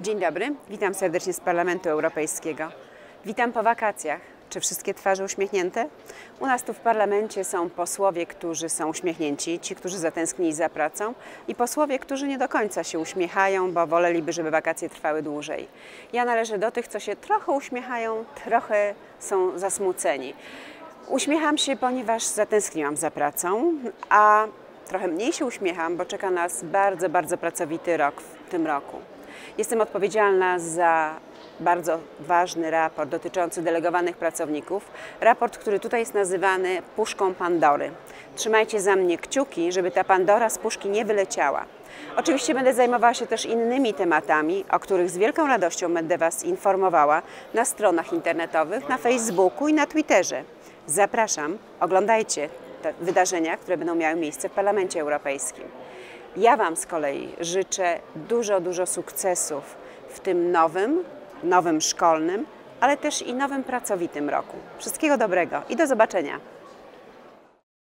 Dzień dobry, witam serdecznie z Parlamentu Europejskiego. Witam po wakacjach. Czy wszystkie twarze uśmiechnięte? U nas tu w parlamencie są posłowie, którzy są uśmiechnięci, ci, którzy zatęsknili za pracą i posłowie, którzy nie do końca się uśmiechają, bo woleliby, żeby wakacje trwały dłużej. Ja należę do tych, co się trochę uśmiechają, trochę są zasmuceni. Uśmiecham się, ponieważ zatęskniłam za pracą, a trochę mniej się uśmiecham, bo czeka nas bardzo, bardzo pracowity rok w tym roku. Jestem odpowiedzialna za bardzo ważny raport dotyczący delegowanych pracowników. Raport, który tutaj jest nazywany puszką Pandory. Trzymajcie za mnie kciuki, żeby ta Pandora z puszki nie wyleciała. Oczywiście będę zajmowała się też innymi tematami, o których z wielką radością będę Was informowała na stronach internetowych, na Facebooku i na Twitterze. Zapraszam, oglądajcie te wydarzenia, które będą miały miejsce w Parlamencie Europejskim. Ja Wam z kolei życzę dużo, dużo sukcesów w tym nowym, nowym szkolnym, ale też i nowym pracowitym roku. Wszystkiego dobrego i do zobaczenia.